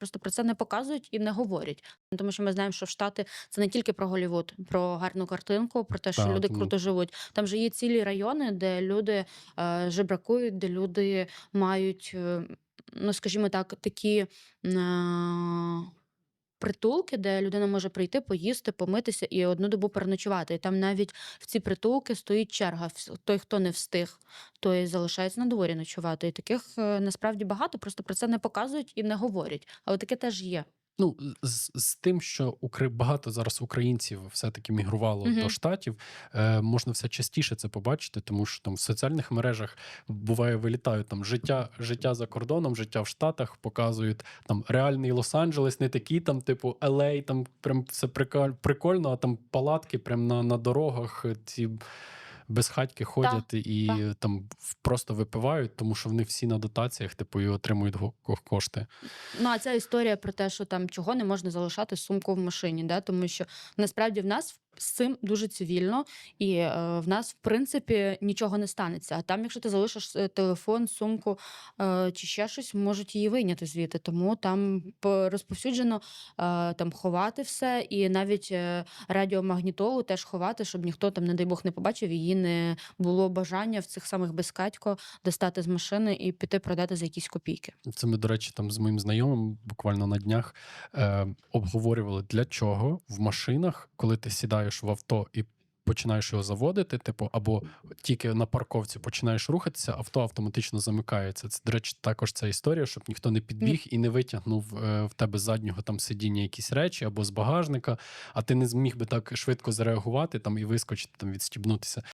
Просто про це не показують і не говорять. Ну, Тому що ми знаємо, що в Штати це не тільки про Голівуд, про гарну картинку, про те, що Так, люди круто живуть. Там же є цілі райони, де люди е, жебракують, де люди мають, е, ну скажімо так, такі. Е, Притулки, де людина може прийти, поїсти, помитися і одну добу переночувати. І там навіть в ці притулки стоїть черга. Той, хто не встиг, той залишається на дворі ночувати. І таких е, насправді багато, просто про це не показують і не говорять. Але таке теж є. Ну, з, з тим, що Укра... багато зараз українців все-таки мігрувало Мгм. до штатів, е, можна все частіше це побачити, тому що там в соціальних мережах буває вилітають там життя, життя за кордоном, життя в Штатах, показують там реальний Лос-Анджелес, не такий там, типу LA, там прям все приколь- прикольно, а там палатки прям на, на дорогах ці. Безхатьки ходять і так. там в- просто випивають, тому що вони всі на дотаціях, типу, і отримують кошти. Ну а ця історія про те, що там чого не можна залишати сумку в машині, да? тому що насправді в нас з цим дуже цивільно, і е, в нас, в принципі, нічого не станеться. А там, якщо ти залишиш е, телефон, сумку е, чи ще щось, можуть її вийняти звідти. Тому там по- розповсюджено е, там ховати все, і навіть е, радіомагнітолу теж ховати, щоб ніхто там, не дай Бог, не побачив, її не було бажання в цих самих безкатько достати з машини і піти продати за якісь копійки. Це ми, до речі, там з моїм знайомим буквально на днях е, обговорювали, для чого в машинах, коли ти сідаєш в авто і починаєш його заводити, типу, або тільки на парковці починаєш рухатися, авто автоматично замикається. Це, до речі, також ця історія, щоб ніхто не підбіг і не витягнув е, в тебе з заднього там сидіння якісь речі або з багажника, а ти не зміг би так швидко зареагувати там і вискочити, там відстібнутися.